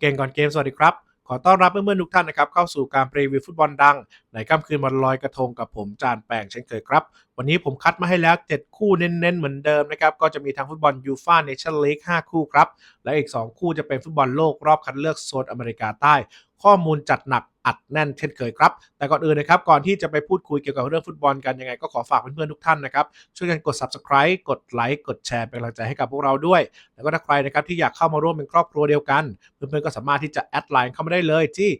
เก่งก่อนเกมสวัสดีครับ ขอต้อนรับเพื่อนๆทุกท่านนะครับเข้าสู่การรีวิวฟุตบอลดัง ในค่ำคืนวันลอยกระทงกับผมจานแปงเช่นเคยครับ วันนี้ผมคัดมาให้แล้ว 7 คู่เน้นๆ เหมือนเดิมนะครับ ก็จะมีทั้งฟุตบอลยูฟ่าเนชั่นลีก5คู่ครับ และอีก 2 คู่จะเป็นฟุตบอลโลกรอบคัดเลือกโซนอเมริกาใต้ ข้อมูลจัดหนักอัดแน่นเช่นเคยครับ แต่ก่อนอื่นนะครับ ก่อนที่จะไปพูดคุยเกี่ยวกับเรื่องฟุตบอลกันยังไงก็ขอฝากเพื่อนๆทุกท่านนะครับ ช่วยกันกด subscribe กดไลค์กดแชร์เป็นกำลังใจให้กับพวกเราด้วย แล้วก็ถ้าใครนะครับที่อยากเข้ามาร่วมเป็นครอบครัวเดียวกัน เพื่อนๆก็สามารถที่จะแอดไลน์เข้ามาได้เลยที่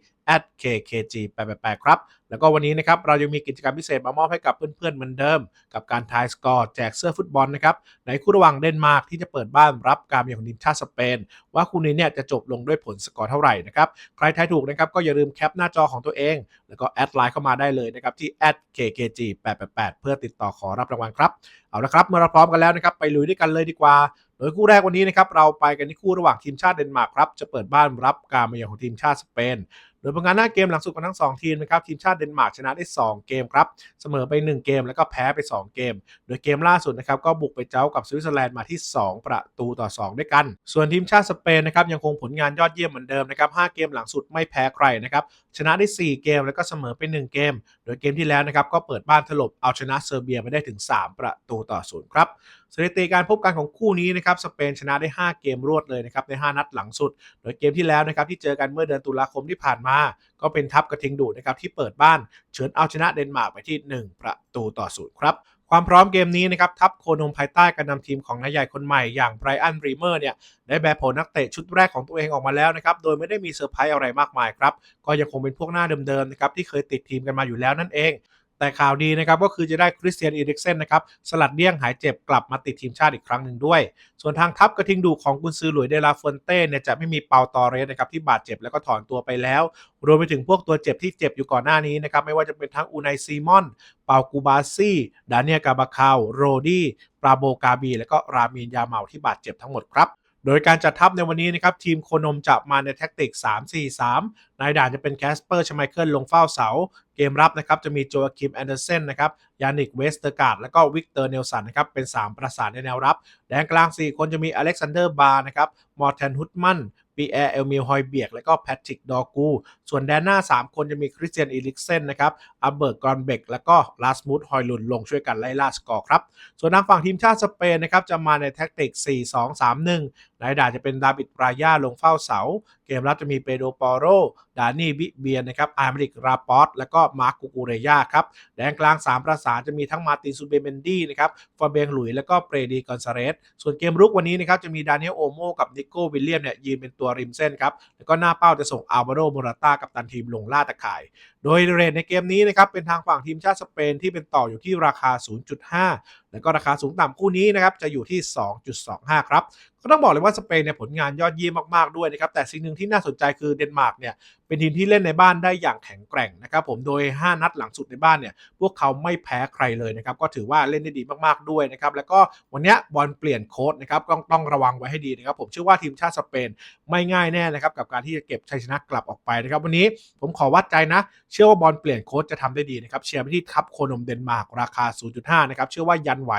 @kkg888 ครับ แล้วก็วันนี้นะครับเรายังมีกิจกรรมพิเศษมามอบให้กับเพื่อนๆเหมือนเดิม กับการทายสกอร์แจกเสื้อฟุตบอลนะครับในคู่ระหว่างเดนมาร์กที่จะเปิดบ้านรับการมาเยือนของทีมชาติสเปน ว่าคู่นี้เนี่ยจะจบลงด้วยผลสกอร์เท่าไหร่นะครับใครทายถูกนะครับก็อย่าลืมแคปหน้าจอของตัวเอง แล้วก็แอดไลน์เข้ามาได้เลยนะครับที่ @kkg888 เพื่อติดต่อขอรับรางวัลครับเอาละครับเมื่อเราพร้อมกันแล้วนะครับไปลุยด้วยกันเลยดีกว่าโดยคู่แรกวันนี้นะครับเราไปกันที่คู่ระหว่างทีมชาติเดนมาร์กครับจะเปิดบ้านรับการมาเยือนของทีมชาติสเปน โดยผลงานหน้าเกมหลังสุดของทั้ง 2 ทีมนะครับทีมชาติเดนมาร์กชนะได้ 2 เกมครับเสมอไป 1 เกมแล้วก็แพ้ไป 2 เกม โดยเกมล่าสุดนะครับก็บุกไปเจ้ากับสวิตเซอร์แลนด์มาที่ 2 ประตูต่อ 2 ด้วยกัน ส่วนทีมชาติสเปนนะครับยังคงผลงานยอดเยี่ยมเหมือนเดิมนะครับ5เกมหลังสุดไม่แพ้ใครนะครับชนะได้ 4 เกมแล้วก็เสมอไป 1 เกม โดยเกมที่แล้วนะครับก็เปิดบ้านถล่มเอาชนะเซอร์เบียไปได้ถึง 3 ประตูต่อศูนย์ครับสถิติการพบกันของคู่นี้นะครับสเปนชนะได้ 5 เกมรวดเลยนะครับใน 5 นัดหลังสุด โดยเกมที่แล้วนะครับที่เจอกันเมื่อเดือนตุลาคมที่ผ่านมา ก็เป็นทัพกระทิงดูดนะครับที่เปิดบ้านเฉือนเอาชนะเดนมาร์กไปที่ 1 ประตูต่อศูนย์ครับความพร้อมเกมนี้นะครับทัพโคนมภายใต้การนำทีมของนายใหญ่คนใหม่อย่างไบรอันรีเมอร์เนี่ยได้แบบผลนักเตะชุดแรกของตัวเองออกมาแล้วนะครับโดยไม่ได้มีเซอร์ไพรส์อะไรมากมายครับ ก็ยังคงเป็นพวกหน้าเดิมๆนะครับที่เคยติดทีมกันมาอยู่แล้วนั่นเอง แต่ข่าวดีนะครับก็คือจะได้คริสเตียนอีริกเซนนะครับสลัดเลี่ยงหายเจ็บกลับมาติดทีมชาติอีกครั้งหนึ่งด้วย ส่วนทางทัพกระทิงดูของกุนซือหลุยเดลาฟอนเต้เนี่ยจะไม่มีเปาตอเรสนะครับที่บาดเจ็บแล้วก็ถอนตัวไปแล้ว รวมไปถึงพวกตัวเจ็บที่เจ็บอยู่ก่อนหน้านี้นะครับไม่ว่าจะเป็นทั้งอูไนซีมอน เปากูบาซี่ดาเนียกาบาคาวโรดี้ปราโบกาบี และก็รามีนยาเมาที่บาดเจ็บทั้งหมดครับ โดยการจัดทัพในวันนี้นะครับทีมโคนมจะมาในแท็กติก 3-4-3 นายด่านจะเป็นแคสเปอร์ชไมเคิลลงเฝ้าเสา เกมรับนะครับจะมีโจอาคิมแอนเดอร์เซนนะครับยานิกเวสเตอร์การ์ดและก็วิกเตอร์เนลสันนะครับเป็น 3 ประสานในแนวรับ แดนกลาง 4 คนจะมีอเล็กซานเดอร์บาร์นะครับมอร์แทนฮุตมัน ปีแอร์เอลมิลฮอยเบียกและก็แพทริกดอกู ส่วนแดนหน้า 3 คนจะมีคริสเตียนอีลิกเซนนะครับอัลเบิร์กกรอนเบกและก็ลาสมูธฮอยลุนลงช่วยกันไล่ล่าสกอร์ครับ ส่วนทางฝั่งทีมชาติสเปนนะครับจะมาในแท็กติก 4-2-3-1นายด่าจะเป็นดาบิดปรายาลงเฝ้าเสา เกมรับจะมีเปโดปอโร ดานี่บิเบียนนะครับอาร์มริกราปอตและก็มาร์กูกูเรยาครับ แดนกลาง 3 ประสานจะมีทั้งมาตินซูเบเมนดี้นะครับฟาเบงหลุย แล้วก็เปรดีกอนซาเรส ส่วนเกมรุกวันนี้นะครับจะมีดานิเอลโอโมกับนิโก้วิลเลียมเนี่ยยืนเป็นตัวริมเส้นครับ แล้วก็หน้าเป้าจะส่งอัลวาโรโมราต้ากับตันทีมลงล่าตะข่าย โดยเรทในเกมนี้นะครับเป็นทางฝั่งทีมชาติสเปนที่เป็นต่ออยู่ที่ราคา 0.5 แล้วก็ราคาสูงต่ำคู่นี้นะครับจะอยู่ที่ 2.25 ครับก็ต้องบอกเลยว่าสเปนเนี่ยผลงานยอดเยี่ยมมากๆด้วยนะครับแต่สิ่งหนึ่งที่น่าสนใจคือเดนมาร์กเนี่ย เป็นทีมที่เล่นในบ้านได้อย่างแข็งแกร่งนะครับผมโดย 5 นัดหลังสุดในบ้านเนี่ยพวกเขาไม่แพ้ใครเลยนะครับก็ถือว่าเล่นได้ดีมากๆด้วยนะครับแล้วก็วันนี้บอลเปลี่ยนโค้ดนะครับต้องต้องระวังไว้ให้ดีนะครับผมเชื่อว่าทีมชาติสเปนไม่ง่ายแน่นะครับกับการที่จะเก็บชัยชนะกลับออกไปนะครับวันนี้ผมขอวัดใจนะ เชื่อว่าบอลเปลี่ยนโค้ดจะทำได้ดีนะครับเชียร์ไปที่ทัพโคนมเดนมาร์กราคา 0.5 นะครับเชื่อว่ายันไหว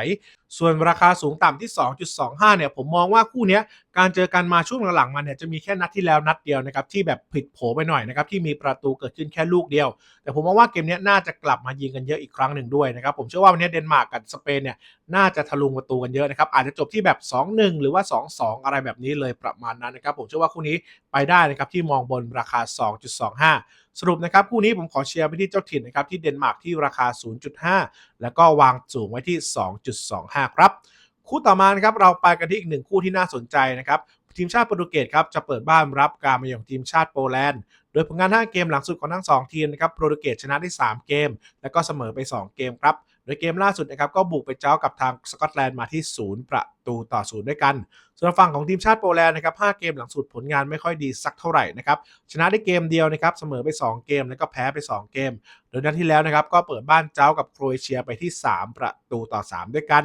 ส่วนราคาสูงต่ำที่ 2.25 เนี่ยผมมองว่าคู่นี้การเจอกันมาช่วงหลังๆมาเนี่ยจะมีแค่นัดที่แล้วนัดเดียวนะครับที่แบบผิดโผไปหน่อยนะครับที่มีประตูเกิดขึ้นแค่ลูกเดียว แต่ผมมองว่าเกมนี้น่าจะกลับมายิงกันเยอะอีกครั้งหนึ่งด้วยนะครับผมเชื่อว่าวันนี้เดนมาร์กกับสเปนเนี่ยน่าจะทะลุประตูกันเยอะนะครับอาจจะจบที่แบบ 2-1 หรือว่า 2-2 อะไรแบบนี้เลยประมาณนั้นนะครับผมเชื่อว่าคู่นี้ไปได้นะครับที่มองบนราคา 2.25 สรุปนะครับคู่นี้ผมขอเชียร์ไปที่เจ้าถิ่นนะครับที่เดนมาร์กที่ราคา 0.5 แล้วก็วางสูงไว้ที่ 2.25 ครับคู่ต่อมานะครับเราไปกันที่อีกหนึ่งคู่ที่น่าสนใจนะครับ ทีมชาติโปรตุเกสครับจะเปิดบ้านรับการมาเยือนทีมชาติโปแลนด์ โดยผลงาน 5 เกมหลังสุดของทั้ง 2 ทีมนะครับโปรตุเกสชนะได้ 3 เกม แล้วก็เสมอไป 2 เกมครับ โดยเกมล่าสุดนะครับก็บุกไปเจ้ากับทางสกอตแลนด์มาที่ 0 ประตูต่อ0ด้วยกัน ส่วนฝั่งของทีมชาติโปแลนด์นะครับ 5 เกมหลังสุดผลงานไม่ค่อยดีสักเท่าไหร่นะครับ ชนะได้เกมเดียวนะครับ เสมอไป 2 เกม แล้วก็แพ้ไป 2 เกม โดยนัดที่แล้วนะครับ ก็เปิดบ้านเจ้ากับโครเอเชียไปที่ 3 ประตูต่อ 3 ด้วยกัน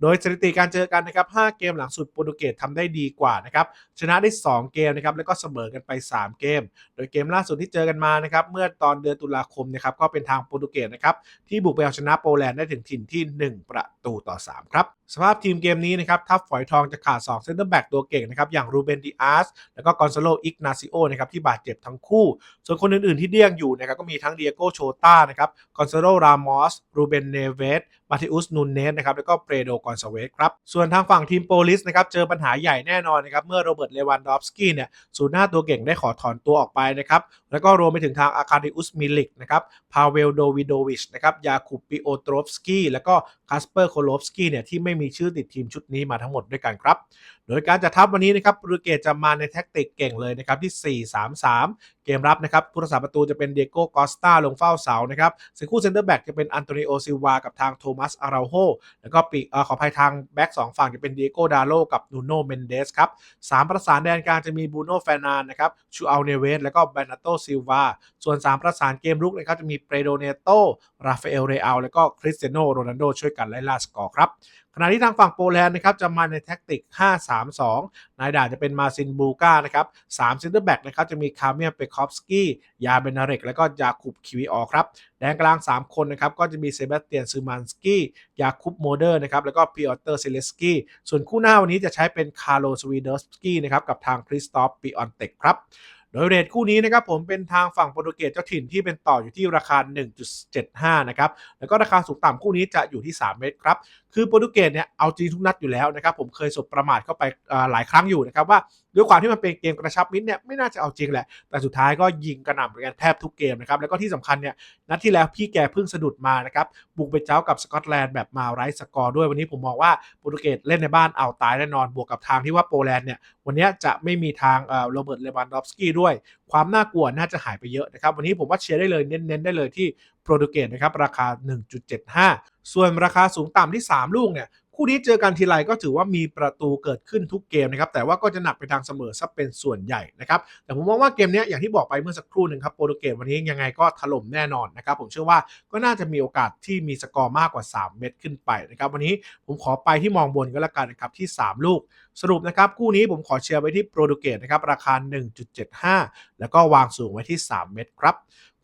โดยสถิติการเจอกันนะครับ 5 เกมหลังสุดโปรตุเกสทำได้ดีกว่านะครับ ชนะได้ 2 เกมนะครับ แล้วก็เสมอกันไป 3 เกม โดยเกมล่าสุดที่เจอกันมานะครับ เมื่อตอนเดือนตุลาคมนะครับ ก็เป็นทางโปรตุเกสนะครับ ที่บุกไปเอาชนะโปแลนด์ได้ถึงถิ่นที่ 1 ประตูต่อ 3 ครับ สภาพทีมเกมนี้นะครับนะครับทัพฝอยทองจะขาด2เซนเตอร์แบ็กตัวเก่งนะครับอย่างรูเบนดิอาสแล้วก็กอนซาโลอิกนาซิโอนะครับที่บาดเจ็บทั้งคู่ ส่วนคนอื่นๆที่เดี้ยงอยู่นะครับก็มีทั้งเดียโกโชต้านะครับกอนซาโลรามอสรูเบนเนเวสมาติอุสนูนเนสนะครับแล้วก็เปโดกอนซาเวสครับส่วนทางฝั่งทีมโปลิสนะครับเจอปัญหาใหญ่แน่นอนนะครับเมื่อโรเบิร์ตเลวันดอฟสกี้เนี่ยศูนย์หน้าตัวเก่งได้ขอถอนตัวออกไปนะครับแล้วก็รวมไปถึงทางอาคาดิอุสมิลิกนะครับพาเวลโดวิโดวิชนะครับยาคูปิโอโตรฟสกี้แล้วก็คาสเปอร์โคโลฟสกี้เนี่ยที่ไม่มีชื่อติดทีมชุดนี้มาทั้งหมดด้วยกันครับ โดยการจัดทัพวันนี้นะครับโปรตุเกสจะมาในแท็กติกเก่งเลยนะครับที่ 4-3-3 เกมรับนะครับผู้รักษาประตูจะเป็นเดียโก้กอสตาลงเฝ้าเสานะครับส่วนคู่เซนเตอร์แบ็กจะเป็นอันโตนิโอซิลวากับทางโทมัสอาราโฮแล้วก็ปีกเอ่อขออภัยทางแบ็กสองฝั่งจะเป็นเดียโก้ดาโลกับนูโนเมนเดสครับสามประสานแดนกลางจะมีบูโน่แฟนานนะครับชูอัลเนเวสแล้วก็แบนาโตซิลวาส่วน 3 ประสานเกมรุกนะครับจะมีเปโดเนโตราฟาเอลเรอัลแล้วก็คริสเตียโนโรนัลโดช่วยกันไล่ล่าสกอร์ครับขณะที่ทางฝั่งโปแลนด์นะครับจะมาในแท็กติก 5-3 3-2 นายด่านจะเป็นมาซินบูก้านะครับ3เซนเตอร์แบ็กนะครับจะมีคาเมียเปคอฟสกี้ยาเบนาเรกและก็ยาคุบคิวิออครับแดนกลาง 3 คนนะครับก็จะมีเซบาสเตียนซูมานสกี้ยาคุบโมเดอร์นะครับแล้วก็พิออเตอร์เซเลสกี้ส่วนคู่หน้าวันนี้จะใช้เป็นคาร์โลสวีเดอร์สกี้นะครับกับทางคริสตอฟปิออนเต็กครับ โดยเรทคู่นี้นะครับผมเป็นทางฝั่งโปรตุเกสเจ้าถิ่นที่เป็นต่ออยู่ที่ราคา 1.75 นะครับ แล้วก็ราคาสูงต่ำคู่นี้จะอยู่ที่ 3 เมตรครับ คือโปรตุเกสเนี่ยเอาจริงทุกนัดอยู่แล้วนะครับผมเคยสบประมาทเข้าไปหลายครั้งอยู่นะครับว่าด้วยความที่มันเป็นเกมกระชับมิตรเนี่ยไม่น่าจะเอาจริงแหละ แต่สุดท้ายก็ยิงกระหน่ำกันแทบทุกเกมนะครับ แล้วก็ที่สำคัญเนี่ยนัดที่แล้วพี่แกเพิ่งสะดุดมานะครับบุกไปเจ้ากับสกอตแลนด์แบบมาไร้สกอร์ด้วยวันนี้ผมมองว่าโปรตุเกสเล่นในบ้านเอาตายแน่นอนบวกกับทางที่ว่าโปแลนด์เนี่ยวันนี้จะไม่มีทางโรเบิร์ตเลวันดอฟสกี้ด้วยความน่ากลัวน่าจะหายไปเยอะนะครับวันนี้ผมว่าเชียร์ได้เลยเน้นๆได้เลยที่โปรตุเกสนะครับราคา 1.75 ส่วนราคาสูงต่ำที่ 3 ลูกเนี่ย คู่นี้เจอกันทีไรก็ถือว่ามีประตูเกิดขึ้นทุกเกมนะครับแต่ว่าก็จะหนักไปทางเสมอซะเป็นส่วนใหญ่นะครับแต่ผมมองว่าเกมนี้อย่างที่บอกไปเมื่อสักครู่หนึ่งครับโปรตุเกสวันนี้ยังไงก็ถล่มแน่นอนนะครับผมเชื่อว่าก็น่าจะมีโอกาสที่มีสกอร์มากกว่า 3 เม็ดขึ้นไปนะครับวันนี้ผมขอไปที่มองบนก็แล้วกันนะครับที่ 3 ลูก สรุปนะครับคู่นี้ผมขอเชียร์ไว้ที่โปรตุเกสนะครับราคา 1.75 แล้วก็วางสูงไว้ที่ 3 เม็ดครับ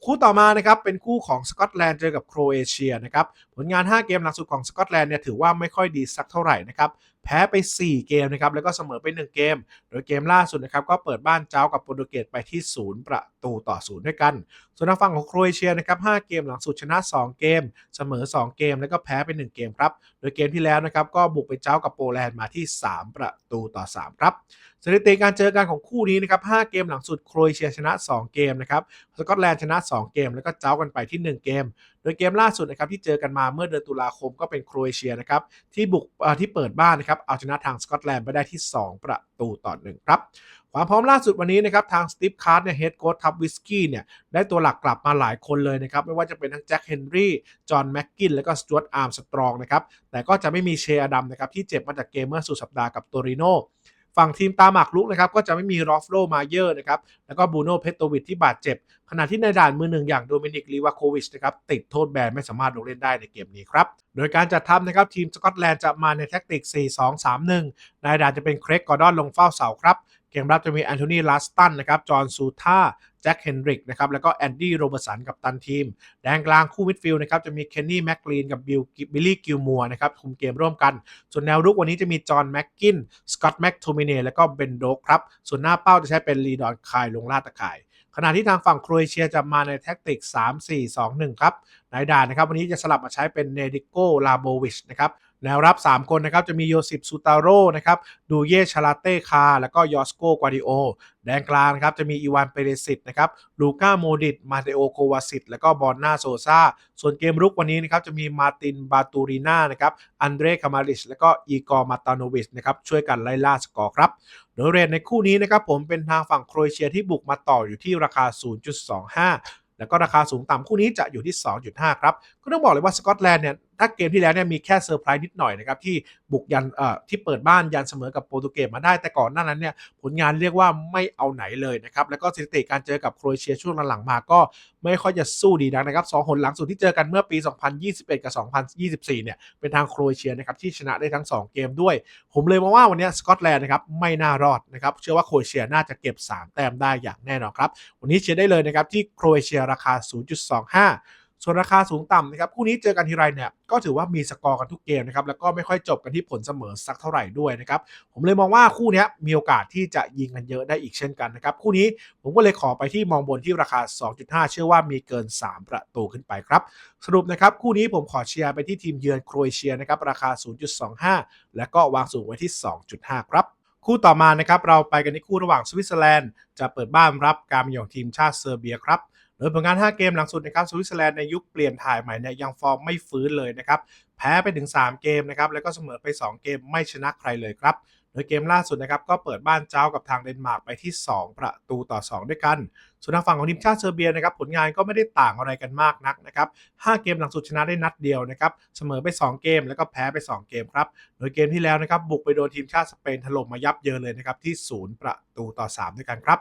คู่ต่อมานะครับเป็นคู่ของสกอตแลนด์เจอกับโครเอเชียนะครับผลงาน 5 เกมหลังสุดของสกอตแลนด์เนี่ยถือว่าไม่ค่อยดีสักเท่าไหร่นะครับแพ้ไป 4 เกมนะครับแล้วก็เสมอไป 1 เกม โดยเกมล่าสุดนะครับก็เปิดบ้านเจ้ากับโปรตุเกสไปที่ 0 ประตูต่อ 0 ด้วยกัน ส่วนทางฝั่งของโครเอเชียนะครับ5เกมหลังสุดชนะ 2 เกม เสมอ 2 เกม แล้วก็แพ้ไป 1 เกมครับโดยเกมที่แล้วนะครับก็บุกไปเจ้ากับโปแลนด์มาที่ 3 ประตูต่อ 3 ครับสถิติการเจอกันของคู่นี้นะครับ5เกมหลังสุดโครเอเชียชนะ 2 เกมนะครับสกอตแลนด์ชนะ 2 เกม แล้วก็เจ้ากันไปที่ 1 เกม โดยเกมล่าสุดนะครับที่เจอกันมาเมื่อเดือนตุลาคมก็เป็นโครเอเชียนะครับที่บุกที่เปิดบ้านนะครับเอาชนะทางสกอตแลนด์ไปได้ที่ 2 ประตูต่อ1ครับความพร้อมล่าสุดวันนี้นะครับทางสตีฟคาร์ดเนี่ยเฮดโค้ชทับวิสกี้เนี่ยได้ตัวหลักกลับมาหลายคนเลยนะครับไม่ว่าจะเป็นทั้งแจ็คเฮนรี่ จอห์นแม็กกิน แล้วก็สจวตอาร์มสตรองนะครับแต่ก็จะไม่มีเชอดัมนะครับที่เจ็บมาจากเกมเมื่อสุดสัปดาห์กับโตริโน ฝั่งทีมตาหมากลุกนะครับก็จะไม่มีรอฟโรมาเยอร์นะครับแล้วก็บูโน่เพตโตวิชที่บาดเจ็บ ขณะที่ในด่านมือหนึ่งอย่างโดมินิกลีวาโควิชนะครับติดโทษแบนไม่สามารถลงเล่นได้ในเกมนี้ครับ โดยการจัดทำนะครับทีมสกอตแลนด์จะมาในแท็กติก 4-2-3-1 ในด่านจะเป็นเครกกอร์ดอนลงเฝ้าเสาครับ เกมรับจะมีแอนโทนีลาสตันนะครับจอห์นซูธาแจ็คเฮนริกนะครับแล้วก็แอนดี้โรเบร์สันกับตันทีม แดนกลางคู่มิดฟิลด์นะครับจะมีเคนนี่แม็กลีนกับบิลบิลลี่กิลมัวนะครับคุมเกมร่วมกัน ส่วนแนวรุกวันนี้จะมีจอห์นแม็กกินสกอตต์แม็กโทมิเนแล้วก็เบนโดกครับ ส่วนหน้าเป้าจะใช้เป็นลีดอนคายลงลาดตะข่ายขณะที่ทางฝั่งโครเอเชียจะมาในแท็กติก 3-4-2-1 ครับในด่านนะครับวันนี้จะสลับมาใช้เป็นเนดิโกลาโบวิชนะครับ แนวรับ 3 คนนะครับจะมีโยซิปซูตาโร่นะครับดูเย่ชาลาเต้คา แล้วก็ยอสโกกวาดิโอ แดนกลางครับจะมีอีวานเปเรซิตนะครับลูก้าโมดิตมาเตโอโควาซิตแล้วก็บอลนาโซซาส่วนเกมรุกวันนี้นะครับจะมีมาตินบาตูริน่านะครับอันเดรคามาริชแล้วก็อีกอร์มาตานวิชนะครับช่วยกันไล่ล่าสกอร์ครับโดยเรทในคู่นี้นะครับผมเป็นทางฝั่งโครเอเชียที่บุกมาต่ออยู่ที่ราคา 0.25 แล้วก็ราคาสูงต่ำคู่นี้จะอยู่ที่ 2.5 ครับ ก็ต้องบอกเลยว่าสกอตแลนด์เนี่ย ถ้าเกมที่แล้วเนี่ยมีแค่เซอร์ไพรส์นิดหน่อยนะครับที่บุกยันเอ่อที่เปิดบ้านยันเสมอกับโปรตุเกสมาได้แต่ก่อนหน้านั้นเนี่ยผลงานเรียกว่าไม่เอาไหนเลยนะครับแล้วก็สถิติการเจอกับโครเอเชียช่วงหลังๆมาก็ไม่ค่อยจะสู้ดีนักนะครับสองหนหลังสุดที่เจอกันเมื่อปี 2021 กับ 2024 เนี่ยเป็นทางโครเอเชียนะครับที่ชนะได้ทั้ง 2 เกมด้วย ผมเลยมองว่าวันนี้สกอตแลนด์นะครับไม่น่ารอดนะครับเชื่อว่าโครเอเชียน่าจะเก็บ 3 แต้มได้อย่างแน่นอนครับวันนี้เชียร์ได้เลยนะครับที่โครเอเชียราคา 0.25 ส่วนราคาสูงต่ำนะครับคู่นี้เจอกันทีไรเนี่ยก็ถือว่ามีสกอร์กันทุกเกมนะครับแล้วก็ไม่ค่อยจบกันที่ผลเสมอสักเท่าไหร่ด้วยนะครับผมเลยมองว่าคู่นี้มีโอกาสที่จะยิงกันเยอะได้อีกเช่นกันนะครับคู่นี้ผมก็เลยขอไปที่มองบนที่ราคา 2.5 เชื่อว่ามีเกิน 3 ประตูขึ้นไปครับสรุปนะครับคู่นี้ผมขอเชียร์ไปที่ทีมเยือนโครเอเชียนะครับราคา 0.25 และก็วางสูงไว้ที่ 2.5 ครับคู่ต่อมานะครับเราไปกันที่คู่ระหว่างสวิตเซอร์แลนด์จะเปิดบ้านรับการมาเยือนทีมชาติเซอร์เบียครับ โดยผลงาน 5 เกมหลังสุดนะครับสวิตเซอร์แลนด์ในยุคเปลี่ยนถ่ายใหม่เนี่ยยังฟอร์มไม่ฟื้นเลยนะครับแพ้ไปถึง 3 เกมนะครับแล้วก็เสมอไป 2 เกมไม่ชนะใครเลยครับ โดยเกมล่าสุดนะครับก็เปิดบ้านเจ้ากับทางเดนมาร์กไปที่ 2 ประตูต่อ 2 ด้วยกัน ส่วนทางฝั่งของทีมชาติเซอร์เบียนะครับผลงานก็ไม่ได้ต่างอะไรกันมากนักนะครับ5เกมหลังสุดชนะได้นัดเดียวนะครับเสมอไป 2 เกมแล้วก็แพ้ไป 2 เกมครับ โดยเกมที่แล้วนะครับบุกไปโดนทีมชาติสเปนถล่มมายับเยินเลยนะครับที่ 0 ประตูต่อ 3 ด้วยกันครับ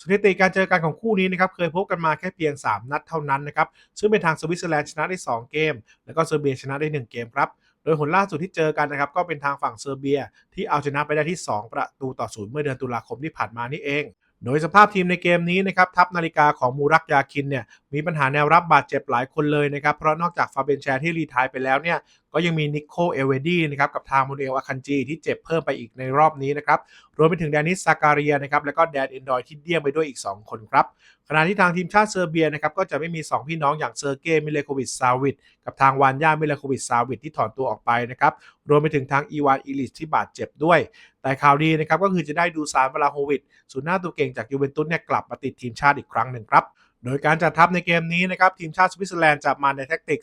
สถิติการเจอกันของคู่นี้นะครับเคยพบกันมาแค่เพียง 3 นัดเท่านั้นนะครับซึ่งเป็นทางสวิตเซอร์แลนด์ชนะได้ 2 เกม แล้วก็เซอร์เบียชนะได้ 1 เกมครับ โดยผลล่าสุดที่เจอกันนะครับก็เป็นทางฝั่งเซอร์เบีย ที่เอาชนะไปได้ที่ 2 ประตูต่อศูนย์เมื่อเดือนตุลาคมที่ผ่านมานี่เอง โดยสภาพทีมในเกมนี้นะครับทัพนาฬิกาของมูรักยาคินเนี่ยมีปัญหาแนวรับบาดเจ็บหลายคนเลยนะครับเพราะนอกจากฟาเบนแชร์ที่รีทายไปแล้วเนี่ย ก็ยังมีนิโคเอเวดีนะครับกับทางมูเอลอาคันจีที่เจ็บเพิ่มไปอีกในรอบนี้นะครับรวมไปถึงแดนิสซาการียนะครับแล้วก็แดนเอนดอยที่เดี่ยงไปด้วยอีก 2 คนครับขณะที่ทางทีมชาติเซอร์เบียนะครับก็จะไม่มี 2 พี่น้องอย่างเซอร์เกย์มิเลโควิชซาวิดกับทางวานยามิเลโควิชซาวิดที่ถอนตัวออกไปนะครับรวมไปถึงทางอีวานอิลิชที่บาดเจ็บด้วย แต่ข่าวดีนะครับก็คือจะได้ดูซานวลาโฮวิดศูนย์หน้าตัวเก่งจากยูเวนตุสเนี่ยกลับมาติดทีมชาติอีกครั้งหนึ่งครับ โดยการจัดทัพในเกมนี้นะครับทีมชาติสวิตเซอร์แลนด์จะมาในแท็กติก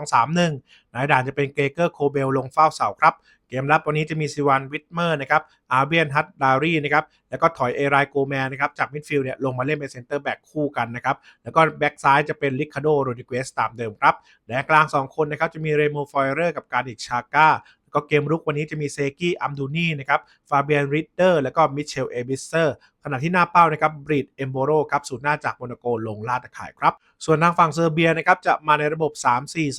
4-2-3-1 นายด่านจะเป็นเกเกอร์โคเบลลงเฝ้าเสาครับ เกมรับวันนี้จะมีซิวันวิทเมอร์นะครับอาเบียนฮัตดารีนะครับแล้วก็ถอยเอไรโกแมนนะครับจากมิดฟิลด์เนี่ยลงมาเล่นเป็นเซนเตอร์แบ็กคู่กันนะครับแล้วก็แบ็กซ้ายจะเป็นลิคาโดโรดิเกสตามเดิมครับแดนกลาง 2 คนนะครับจะมีเรโมฟอยเรอร์กับการดิกชาก้าแล้วก็เกมรุกวันนี้จะมีเซกี้อัมดูนีนะครับฟาเบียนริดเดอร์แล้วก็มิเชลเอบิสเซอร์ ขณะที่หน้าเป้านะครับบริดเอมโบโรครับสูนย์หน้าจากโมนาโกลงลาดตะข่ายครับ ส่วนทางฝั่งเซอร์เบียนะครับจะมาในระบบ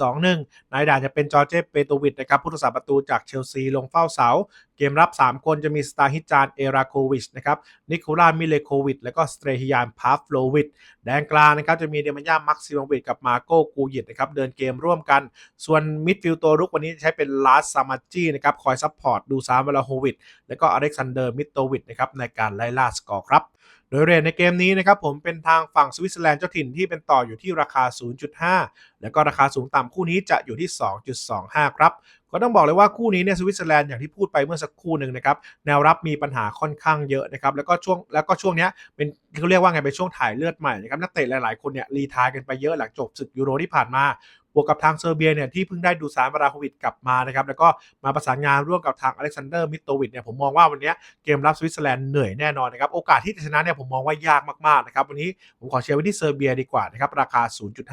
3-4-2-1 นายด่านจะเป็นจอร์เจเปโตวิดนะครับผู้รักษาประตูจากเชลซีลงเฝ้าเสา เกมรับ 3 คนจะมีสตาฮิจานเอราโควิชนะครับนิโคลามิเลโควิชและก็สเตรฮิยานพาฟโลวิชแดนกลางนะครับจะมีเดมายามักซิมวิชกับมาโกกูยิตนะครับเดินเกมร่วมกัน ส่วนมิดฟิลด์ตัวรุกวันนี้ใช้เป็นลาสซามาจีนะครับคอยซัพพอร์ตดูซามเวลาโฮวิชและก็อเล็กซานเดอร์มิโตวิชนะครับในการไล่ล่าสกอร์ครับ โดยเรทในเกมนี้นะครับผมเป็นทางฝั่งสวิตเซอร์แลนด์เจ้าถิ่นที่เป็นต่ออยู่ที่ราคา 0.5 แล้วก็ราคาสูงต่ำคู่นี้จะอยู่ที่ 2.25 ครับก็ต้องบอกเลยว่าคู่นี้เนี่ยสวิตเซอร์แลนด์อย่างที่พูดไปเมื่อสักครู่หนึ่งนะครับแนวรับมีปัญหาค่อนข้างเยอะนะครับแล้วก็ช่วงแล้วก็ช่วงเนี้ยเป็นเขาเรียกว่าไงเป็นช่วงถ่ายเลือดใหม่นะครับนักเตะหลายๆคนเนี่ยรีทายกันไปเยอะหลังจบศึกยูโรที่ผ่านมา วกกับทางเซอร์เบียเนี่ยที่เพิ่งได้ดูซานบาราโควิดกลับมานะครับแล้วก็มาประสานงานร่วมกับทางอเล็กซานเดอร์มิโตวิดเนี่ยผมมองว่าวันนี้เกมรับสวิตเซอร์แลนด์เหนื่อยแน่นอนนะครับโอกาสที่จะชนะเนี่ยผมมองว่ายากมากๆนะครับวันนี้ผมขอเชียร์ไว้ที่เซอร์เบียดีกว่านะครับราคา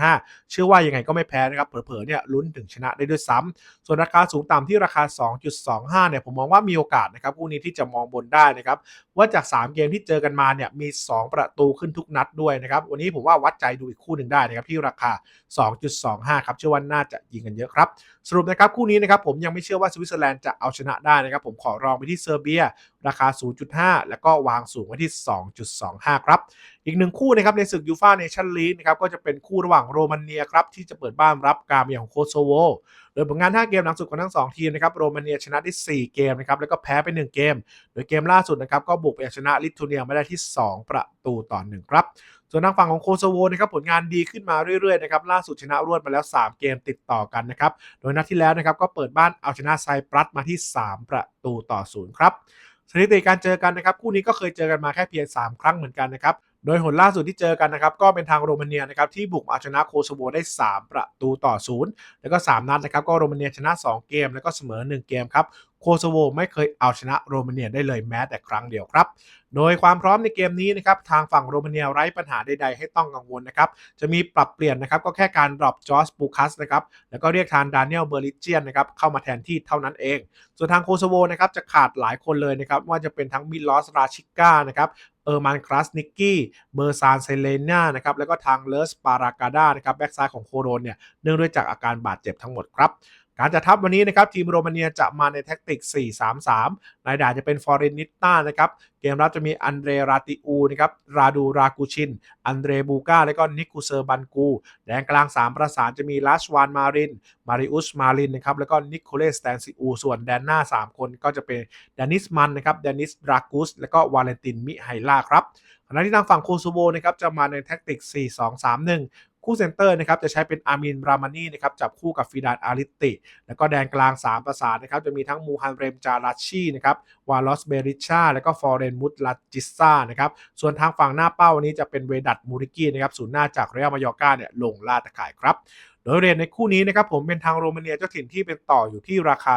0.5 เชื่อว่ายังไงก็ไม่แพ้นะครับเผลอๆเนี่ยลุ้นถึงชนะได้ด้วยซ้ำส่วนราคาสูงต่ำที่ราคา 2.25เนี่ยผมมองว่ามีโอกาสนะครับคู่นี้ที่จะมองบนได้นะครับว่าจาก 3 เกมที่เจอกันมาเนี่ยมี 2 ประตูขึ้นทุกนัดด้วยนะครับ วันนี้ผมว่าวัดใจดูอีกคู่หนึ่งได้นะครับที่ราคา 2.25 ครับเชื่อว่าน่าจะยิงกันเยอะครับ สรุปนะครับคู่นี้นะครับผมยังไม่เชื่อว่าสวิตเซอร์แลนด์จะเอาชนะได้นะครับ ผมขอรองไปที่เซอร์เบีย ราคา 0.5 แล้วก็วางสูงไว้ที่ 2.25 ครับ อีกหนึ่งคู่นะครับในศึกยูฟ่าเนชั่นลีกนะครับก็จะเป็นคู่ระหว่างโรมาเนียครับที่จะเปิดบ้านรับการมาอย่างโคโซโว โดยผลงาน 5 เกมหลังสุดของทั้ง 2 ทีมนะครับโรมาเนียชนะได้ 4 เกมนะครับแล้วก็แพ้ไป 1 เกม โดยเกมล่าสุดนะครับก็บุกไปเอาชนะลิทัวเนียมาได้ที่ 2 ประตูต่อ 1 ครับส่วนทางฝั่งของโคโซโวนะครับผลงานดีขึ้นมาเรื่อยๆนะครับล่าสุดชนะรวดมาแล้ว 3 เกมติดต่อกันนะครับโดยนัดที่แล้วนะครับก็เปิดบ้านเอาชนะไซปรัสมาที่ 3 ประตูต่อศูนย์ครับสถิติการเจอกันนะครับคู่นี้ก็เคยเจอกันมาแค่เพียง 3 ครั้งเหมือนกันนะครับ โดยหนล่าสุดที่เจอกันนะครับก็เป็นทางโรมาเนียนะครับที่บุกมาเอาชนะโคโซโวได้ 3 ประตูต่อศูนย์แล้วก็ 3 นัดนะครับก็โรมาเนียชนะ 2 เกม แล้วก็เสมอ 1 เกมครับโคโซโวไม่เคยเอาชนะโรมาเนียได้เลยแม้แต่ครั้งเดียวครับ โดยความพร้อมในเกมนี้นะครับทางฝั่งโรมาเนียไร้ปัญหาใดๆ ให้ต้องกังวลนะครับจะมีปรับเปลี่ยนนะครับก็แค่การดรอปจอสปูคัสนะครับแล้วก็เรียกทางดานิเอลเบอร์ลิเจียนนะครับเข้ามาแทนที่เท่านั้นเอง ส่วนทางโคโซโวนะครับจะขาดหลายคนเลยนะครับว่าจะเป็นทั้งมิลอสราชิก้านะครับ เออร์มันคลาสนิกกี้เมอร์ซานเซเลน่านะครับแล้วก็ทางเลสปารากาดานะครับแบ็กซ้ายของโคโรนเนี่ยเนื่องด้วยจากอาการบาดเจ็บทั้งหมดครับ การจัดทัพวันนี้นะครับทีมโรมาเนียจะมาในแท็กติก 4-3-3 นายด่านจะเป็นฟอร์เรนิต้านะครับ เกมรับจะมีอันเดรราติอูนะครับ ราดูรากูชิน อันเดรบูกาและก็นิกุเซอร์บันกู แดนกลาง 3 ประสานจะมีลาชวานมาริน มาริอุสมารินนะครับ แล้วก็นิโคเลสแตนซิอู ส่วนแดนหน้า 3 คนก็จะเป็นเดนิสมันนะครับเดนิสดรากุส แล้วก็วาเลนตินมิไฮล่าครับขณะที่ทางฝั่งโคโซโวนะครับจะมาในแท็กติก 4-2-3-1 คู่เซนเตอร์นะครับจะใช้เป็นอามินรามานีนะครับจับคู่กับฟิดานอาริติ แล้วก็แดนกลาง 3 ประสานนะครับจะมีทั้งมูฮันเรมจาราชีนะครับวาลอสเบริชาแล้วก็ฟอร์เรนมุตลาจิสซานะครับส่วนทางฝั่งหน้าเป้าวันนี้จะเป็นเวดัตมูริกี้นะครับศูนย์หน้าจากเรอัลมายอร์กาเนี่ยลงล่าตะข่ายครับโดยเรทในคู่นี้นะครับผมเป็นทางโรมาเนียเจ้าถิ่นที่เป็นต่ออยู่ที่ราคา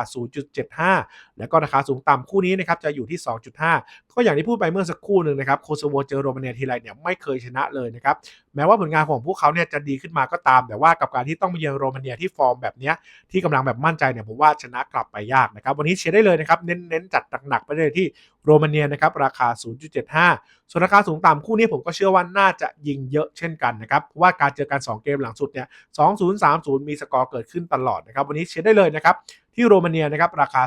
0.75 แล้วก็ราคาสูงต่ำคู่นี้นะครับจะอยู่ที่ 2.5 ก็อย่างที่พูดไปเมื่อสักครู่หนึ่งนะครับโคโซโวเจอโรมาเนียทีไรเนี่ยไม่เคยชนะเลยนะครับ แม้ว่าผลงานของพวกเขาเนี่ยจะดีขึ้นมาก็ตาม แต่ว่ากับการที่ต้องมาเยือนโรมาเนียที่ฟอร์มแบบนี้ที่กำลังแบบมั่นใจเนี่ยผมว่าชนะกลับไปยากนะครับ วันนี้เชียร์ได้เลยนะครับ เน้นๆจัดหนักๆไปเลยที่โรมาเนียนะครับราคา 0.75 ส่วนราคาสูงต่ำคู่นี้ผมก็เชื่อว่าน่าจะยิงเยอะเช่นกันนะครับ เพราะว่าการเจอกัน 2 เกมหลังสุดเนี่ย2-0 3-0 มีสกอร์เกิดขึ้นตลอดนะครับ วันนี้เชียร์ได้เลยนะครับที่โรมาเนียนะครับราคา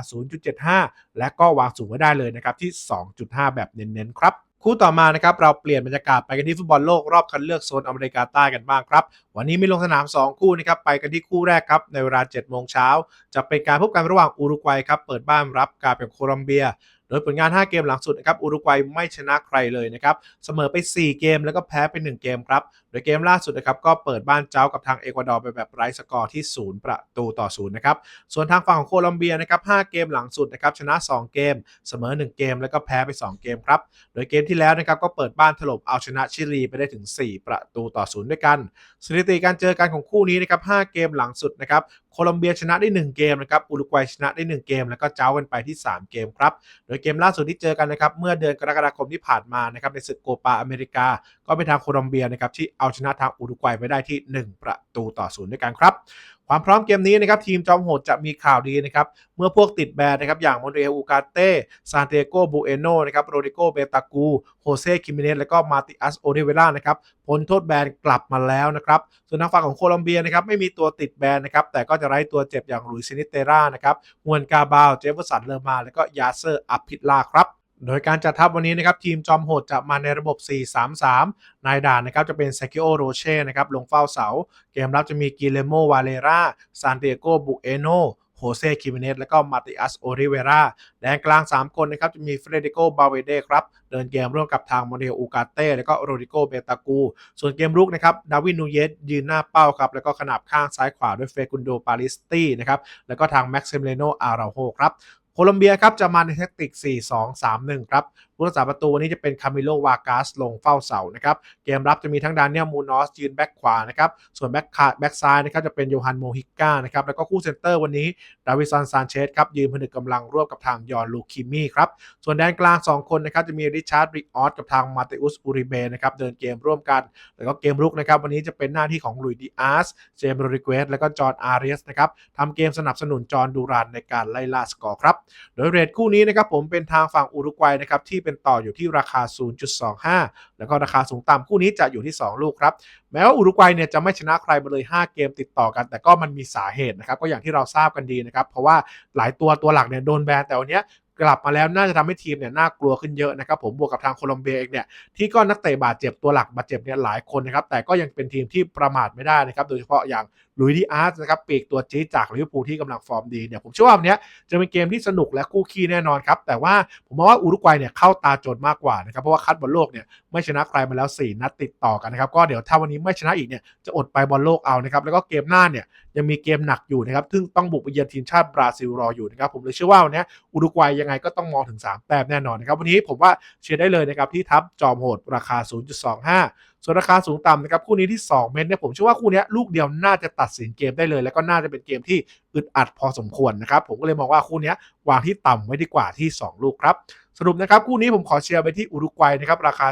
0.75 และก็วางสูงไว้ได้เลยนะครับที่ 2.5 แบบเน้นๆครับ คู่ต่อมานะครับเราเปลี่ยนบรรยากาศไปกันที่ฟุตบอลโลกรอบคัดเลือกโซนอเมริกาใต้กันบ้างครับ วันนี้มีลงสนาม 2 คู่นะครับไปกันที่คู่แรกครับในเวลา7โมงเช้าจะเป็นการพบกันระหว่างอุรุกวัยครับเปิดบ้านรับการเป็นโคลอมเบีย โดยผลงาน 5 เกมหลังสุดนะครับอุรุกวัยไม่ชนะใครเลยนะครับเสมอไป 4 เกมแล้วก็แพ้ไป 1 เกมครับโดยเกมล่าสุดนะครับก็เปิดบ้านเจ้ากับทางเอกวาดอร์ไปแบบไร้สกอร์ที่ 0 ประตูต่อ0นะครับส่วนทางฝั่งของโคลอมเบียนะครับ5เกมหลังสุดนะครับชนะ 2 เกม เสมอ 1 เกมแล้วก็แพ้ไป 2 เกมครับโดยเกมที่แล้วนะครับก็เปิดบ้านถล่มเอาชนะชิลีไปได้ถึง 4 ประตูต่อ0ด้วยกัน สถิติการเจอกันของคู่นี้นะครับ5เกมหลังสุดนะครับโคลอมเบียชนะได้ 1 เกมนะครับอุรุกวัยชนะได้ 1 เกม แล้วก็เจ้ากันไปที่ 3 เกมครับโดยเกมล่าสุดที่เจอกันนะครับเมื่อเดือนกรกฎาคมที่ผ่านมานะครับในศึกโกปาอเมริกา ก็เป็นทางโคลอมเบียนะครับที่เอาชนะทางอุรุกวัยไปได้ที่ 1 ประตูต่อศูนย์ด้วยกันครับ ความพร้อมเกมนี้นะครับทีมจอมโหดจะมีข่าวดีนะครับเมื่อพวกติดแบนนะครับอย่างมอนเรลอูกาเต้ซานเตโกบูเอโนนะครับโรดิโกเบตากูโฮเซคิมิเนสและก็มาติอัสโอเดเวล่านะครับพ้นโทษแบนกลับมาแล้วนะครับส่วนทางฝั่งของโคลอมเบียนะครับไม่มีตัวติดแบนนะครับแต่ก็จะไร้ตัวเจ็บอย่างลุยซินิเตรานะครับฮวนกาบาลเจฟเฟอร์สันเลอร์มา และก็ยาเซอร์อัพพิตลาครับ โดยการจัดทัพวันนี้นะครับทีมจอมโหดจะมาในระบบ 4-3-3 นายด่านนะครับจะเป็นเซกิโอโรเช่นะครับลงเฝ้าเสา เกมรับจะมีกิเลโมวาเลราซานเตียโกบุเอโนโฮเซ่คิมิเนสและก็มาติอัสโอริเวราแดนกลาง 3 คนนะครับจะมีเฟรเดโกบาเวเดครับ เดินเกมร่วมกับทางโมเดลอูกาเต้และก็โรดิโกเบตากู ส่วนเกมรุกนะครับดาวินนูเยสยืนหน้าเป้าครับ แล้วก็ขนาบข้างซ้ายขวาด้วยเฟกุนโดปาลิสตี้นะครับ แล้วก็ทางแม็กซิมเลโนอาราโฮครับ โคลอมเบียครับจะมาในแทคติก 4-2-3-1 ครับ ผู้รักษาประตูวันนี้จะเป็นคามิโลวากาสลงเฝ้าเสานะครับเกมรับจะมีทั้งดานเนียลมูนอสยืนแบ็กขวานะครับส่วนแบ็กขาแบ็กซ้ายนะครับจะเป็นโยฮันโมฮิก้านะครับแล้วก็คู่เซนเตอร์วันนี้ดาวิสันซานเชสครับยืนผนึกกำลังร่วมกับทางยอนลูคิมี่ครับส่วนแดนกลาง 2 คนนะครับจะมีริชาร์ดริออสกับทางมาเตอุสอูริเบนะครับเดินเกมร่วมกันแล้วก็เกมรุกนะครับวันนี้จะเป็นหน้าที่ของลุยดิอาสเจมส์โรดิเกสแล้วก็จอห์นอาร์เรสนะครับทำเกมสนับสนุนจอห์นดูรานในการไล่ล่าสกอร์ครับโดยเรทคู่นี้นะครับผมเป็นทางฝั่งอุรุกวัยนะครับที่เป็นต่ออยู่ที่ราคา 0.25 แล้วก็ราคาสูงต่ำคู่นี้จะอยู่ที่ 2 ลูกครับ แม้ว่าอุรุกวัยเนี่ยจะไม่ชนะใครมาเลย 5 เกมติดต่อกัน แต่ก็มันมีสาเหตุนะครับ ก็อย่างที่เราทราบกันดีนะครับ เพราะว่าหลายตัวตัวหลักเนี่ยโดนแบนแต่วันเนี้ยกลับมาแล้วน่าจะทำให้ทีมเนี่ยน่ากลัวขึ้นเยอะนะครับผมบวกกับทางโคลอมเบียเองเนี่ยที่ก็นักเตะบาดเจ็บตัวหลักบาดเจ็บเนี่ยหลายคนนะครับแต่ก็ยังเป็นทีมที่ประมาทไม่ได้นะครับโดยเฉพาะอย่างลุยดิอาร์สนะครับปีกตัวจี๊จากลิเวอร์พูลที่กำลังฟอร์มดีเนี่ยผมเชื่อว่าวันเนี้ยจะเป็นเกมที่สนุกและคู่ขี้แน่นอนครับ แต่ว่าผมมองว่าอุรุกวัยเนี่ยเข้าตาโจทย์มากกว่านะครับเพราะว่าคัดบอลโลกเนี่ยไม่ชนะใครมาแล้ว 4 นัดติดต่อกันนะครับก็เดี๋ยวถ้าวันนี้ไม่ชนะอีกเนี่ยจะอดไปบอลโลกเอานะครับแล้วก็เกมหน้าเนี่ยยังมีเกมหนักอยู่นะครับซึ่งต้องบุกไปเยือนทีมชาติบราซิลรออยู่นะครับผมเลยเชื่อว่าวันนี้อุรุกวัยยังไงก็ต้องมองถึง 3 แต้มแน่นอนนะครับวันนี้ผมว่าเชียร์ได้เลยนะครับที่ทับจอมโหดราคา 0.25 ส่วนราคาสูงต่ำนะครับคู่นี้ที่ 2 เมตรเนี่ยผมเชื่อว่าคู่นี้ลูกเดียวน่าจะตัดสินเกมได้เลย แล้วก็น่าจะเป็นเกมที่อึดอัดพอสมควรนะครับผมก็เลยมองว่าคู่นี้วางที่ต่ำไว้ดีกว่าที่ 2 ลูกครับสรุปนะครับคู่นี้ผมขอเชียร์ไปที่อุรุกวัยนะครับราคา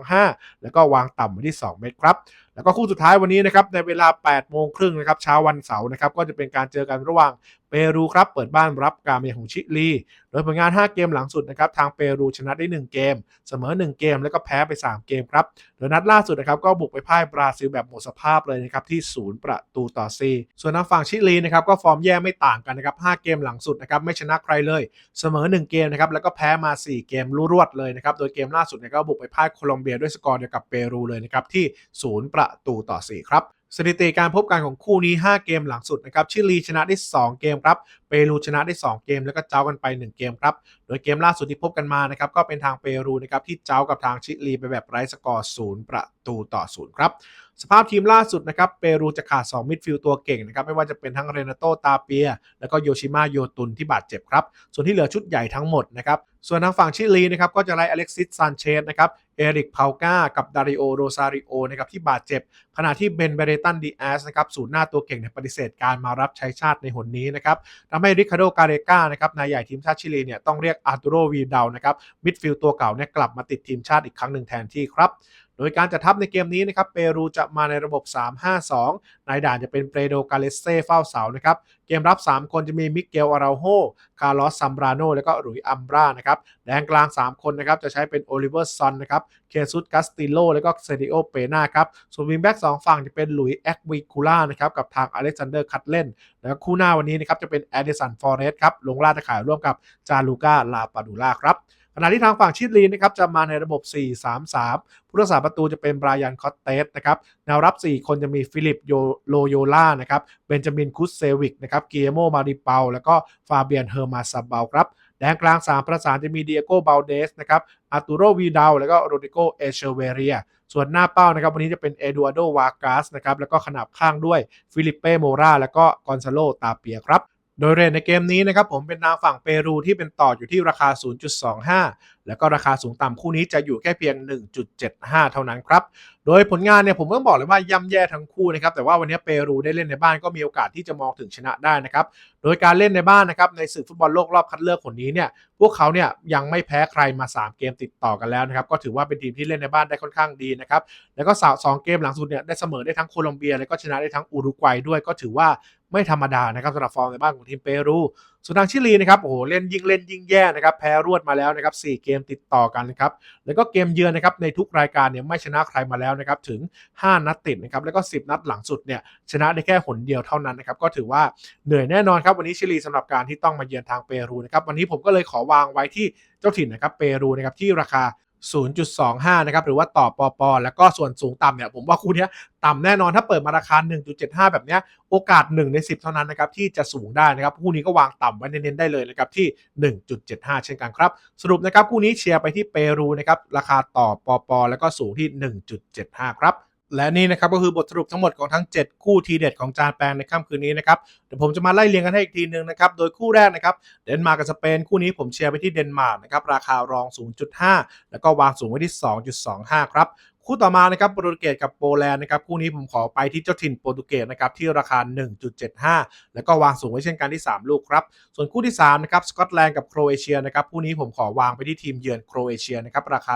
0.25 แล้วก็วางต่ำไว้ที่ 2 เมตรครับแล้วก็คู่สุดท้ายวันนี้นะครับในเวลา8โมงครึ่งนะครับเช้าวันเสาร์นะครับก็จะเป็นการเจอกันระหว่างเปรูครับเปิดบ้านรับการมาเยือนของชิลี โดยผลงาน 5 เกมหลังสุดนะครับทางเปรูชนะได้ 1 เกม เสมอ 1 เกมแล้วก็แพ้ไป 3 เกมครับโดยนัดล่าสุดนะครับก็บุกไปพ่ายบราซิลแบบหมดสภาพเลยนะครับที่ 0 ประตูต่อ 4 ส่วนทางฝั่งชิลีนะครับก็ฟอร์มแย่ไม่ต่างกันนะครับ5เกมหลังสุดนะครับไม่ชนะใครเลย เสมอ 1 เกมนะครับแล้วก็แพ้มา 4 เกมรวดเลยนะครับโดยเกมล่าสุดเนี่ยก็บุกไปพ่ายโคลอมเบียด้วยสกอร์เดียวกับเปรูเลยนะครับที่ 0 ประประตูต่อ 4 ครับสถิติการพบกันของคู่นี้ 5 เกมหลังสุดนะครับชิลีชนะได้ 2 เกมครับ เปรูชนะได้ 2 เกม แล้วก็เจ้ากันไป 1 เกมครับ โดยเกมล่าสุดที่พบกันมานะครับก็เป็นทางเปรูนะครับที่เจ้ากับทางชิลีไปแบบไร้สกอร์ 0 ประตูต่อ 0 ครับ สภาพทีมล่าสุดนะครับเปรูจะขาด 2 มิดฟิลด์ตัวเก่งนะครับไม่ว่าจะเป็นทั้งเรนาโตตาเปีย แล้วก็โยชิมาโยตุนที่บาดเจ็บครับ ส่วนที่เหลือชุดใหญ่ทั้งหมดนะครับส่วนทางฝั่งชิลีนะครับก็จะไล่อเล็กซิสซานเชสนะครับเอริกพาวกากับดาริโอโรซาริโอนะครับที่บาดเจ็บ ขณะที่เบนเบเรตันดีแอสนะครับศูนย์หน้าตัวเก่งเนี่ยปฏิเสธการมารับใช้ชาติในหนนี้นะครับทำให้ริคาโดกาเรกานะครับนายใหญ่ทีมชาติชิลีเนี่ยต้องเรียกอาร์ตูโรวีดานะครับมิดฟิลด์ตัวเก่าเนี่ยกลับมาติดทีมชาติอีกครั้งหนึ่งแทนที่ครับ โดยการจัดทัพในเกมนี้นะครับเปรูจะมาในระบบ 3-5-2 นายด่านจะเป็นเปโดกาเลเซ่เฝ้าเสานะครับเกมรับ 3 คนจะมีมิเกลอาราโฮคาร์ลอสซัมบราโนแล้วก็หลุยอัมบรานะครับแดงกลาง 3 คนนะครับจะใช้เป็นโอลิเวอร์ซอนนะครับเคซุสกัสติโลแล้วก็เซดิโอเปนาครับส่วนวิงแบ็ก2ฝั่งจะเป็นหลุยแอควิคูล่านะครับกับทางอเล็กซานเดอร์คัตเลนแล้วคู่หน้าวันนี้นะครับจะเป็นแอดดิสันฟอร์เรสครับลงล่าตะข่ายร่วมกับจาลูกาลาปาดูล่าครับ ขณะที่ทางฝั่งชิดลีนะครับจะมาในระบบ 4-3-3 ผู้รักษาประตูจะเป็นบรายันคอตเตสนะครับแนวรับ 4 คนจะมีฟิลิปโยโลโยล่านะครับเบนจามินคุสเซวิกนะครับเกียโมมาริเปา แล้วก็ฟาเบียนเฮอร์มาซาเบลครับแดงกลาง 3 ประสานจะมีเดียโกเบลเดสนะครับอาตูโรวีดาลแล้วก็โรดิโกเอเชเวเรีย ส่วนหน้าเป้านะครับวันนี้จะเป็นเอดูอาร์โดวากาสนะครับแล้วก็ขนาบข้างด้วยฟิลิปเป้โมราแล้วก็กอนซาโลตาเปียครับ โดยเรทในเกมนี้นะครับผมเป็นนางฝั่งเปรูที่เป็นต่ออยู่ที่ราคา 0.25แล้วก็ราคาสูงต่ำคู่นี้จะอยู่แค่เพียง 1.75 เท่านั้นครับ โดยผลงานเนี่ยผมต้องบอกเลยว่าย่ำแย่ทั้งคู่นะครับ แต่ว่าวันนี้เปรูได้เล่นในบ้านก็มีโอกาสที่จะมองถึงชนะได้นะครับ โดยการเล่นในบ้านนะครับในศึกฟุตบอลโลกรอบคัดเลือกคนนี้เนี่ยพวกเขาเนี่ยยังไม่แพ้ใครมา 3 เกมติดต่อกันแล้วนะครับ ก็ถือว่าเป็นทีมที่เล่นในบ้านได้ค่อนข้างดีนะครับ แล้วก็สองเกมหลังสุดเนี่ยได้เสมอได้ทั้งโคลอมเบีย แล้วก็ชนะได้ทั้งอุรุกวัยด้วย ก็ถือว่าไม่ธรรมดานะครับสำหรับฟอร์มในบ้านของทีมเปรู ส่วนทางชิลีนะครับโอ้โหเล่นยิ่งเล่นยิ่งแย่นะครับแพ้รวดมาแล้วนะครับ4เกมติดต่อกันนะครับแล้วก็เกมเยือนนะครับในทุกรายการเนี่ยไม่ชนะใครมาแล้วนะครับถึง 5 นัดติดนะครับแล้วก็ 10 นัดหลังสุดเนี่ยชนะได้แค่หนเดียวเท่านั้นนะครับก็ถือว่าเหนื่อยแน่นอนครับวันนี้ชิลีสำหรับการที่ต้องมาเยือนทางเปรูนะครับวันนี้ผมก็เลยขอวางไว้ที่เจ้าถิ่นนะครับเปรูนะครับที่ราคา 0.25 นะครับ หรือว่าต่อปอปอแล้วก็ส่วนสูงต่ำเนี่ย ผมว่าคู่นี้ต่ำแน่นอนถ้าเปิดมาราคา 1.75 แบบนี้โอกาส 1 ใน 10 เท่านั้นนะครับ ที่จะสูงได้นะครับ คู่นี้ก็วางต่ำไว้เน้นๆได้เลยนะครับ ที่ 1.75 เช่นกันครับ สรุปนะครับ คู่นี้เชียร์ไปที่เปรูนะครับราคาต่อปอปอแล้วก็สูงที่ 1.75 ครับ และนี่นะครับก็คือบทสรุปทั้งหมดของทั้ง 7 คู่ทีเด็ดของจานแปลงในค่ำคืนนี้นะครับเดี๋ยวผมจะมาไล่เรียงกันให้อีกทีนึงนะครับโดยคู่แรกนะครับเดนมาร์กกับสเปนคู่นี้ผมเชียร์ไปที่เดนมาร์กนะครับราคารอง 0.5 แล้วก็วางสูงไว้ที่ 2.25 ครับ คู่ต่อมานะครับโปรตุเกสกับโปแลนด์นะครับคู่นี้ผมขอไปที่เจ้าถิ่นโปรตุเกสนะครับที่ราคา 1.75 แล้วก็วางสูงไว้เช่นกันที่ 3 ลูกครับ ส่วนคู่ที่3นะครับสกอตแลนด์กับโครเอเชียนะครับคู่นี้ผมขอวางไปที่ทีมเยือนโครเอเชียนะครับราคา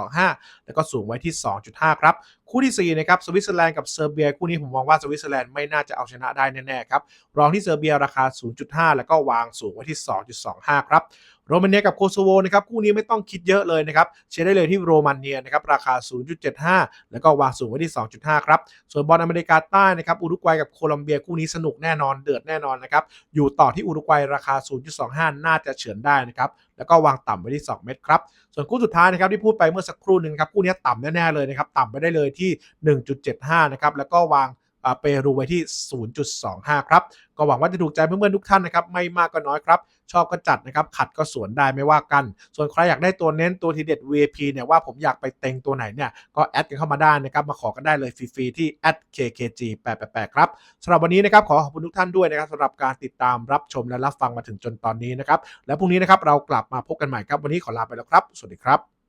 0.25 แล้วก็สูงไว้ที่ 2.5 ครับ คู่ที่4นะครับสวิตเซอร์แลนด์กับเซอร์เบีย คู่นี้ผมมองว่าสวิตเซอร์แลนด์ไม่น่าจะเอาชนะได้แน่ๆครับรองที่เซอร์เบียราคา 0.5 แล้วก็วางสูงไว้ที่ 2.25 ครับ โรมาเนียกับโคโซโวนะครับคู่นี้ไม่ต้องคิดเยอะเลยนะครับเชียร์ได้เลยที่โรมาเนียนะครับราคา 0.75 แล้วก็วางสูงไว้ที่ 2.5 ครับ ส่วนบอลอเมริกาใต้นะครับอุรุกวัยกับโคลอมเบียคู่นี้สนุกแน่นอนเดือดแน่นอนนะครับอยู่ต่อที่อุรุกวัยราคา 0.25 น่าจะเฉือนได้นะครับแล้วก็วางต่ำไว้ที่ 2 เม็ดครับ ส่วนคู่สุดท้ายนะครับที่พูดไปเมื่อสักครู่หนึ่งครับคู่นี้ต่ำแน่ๆเลยนะครับต่ำไปได้เลยที่ 1.75 นะครับแล้วก็วางเปรูไว้ที่ 0.25 ครับ ก็หวังว่าจะถูกใจเพื่อนๆทุกท่านนะครับ ไม่มากก็น้อยครับ ชอบก็จัดนะครับ ขัดก็สวนได้ไม่ว่ากัน ส่วนใครอยากได้ตัวเน้นตัวทีเด็ด VIP เนี่ยว่าผมอยากไปเต็งตัวไหนเนี่ยก็แอดกันเข้ามาได้นะครับ มาขอกันได้เลยฟรีๆที่ @kkg888 ครับสำหรับวันนี้นะครับขอขอบคุณทุกท่านด้วยนะครับสำหรับการติดตามรับชมและรับฟังมาถึงจนตอนนี้นะครับ และพรุ่งนี้นะครับเรากลับมาพบกันใหม่ครับ วันนี้ขอลาไปแล้วครับ สวัสดีครับ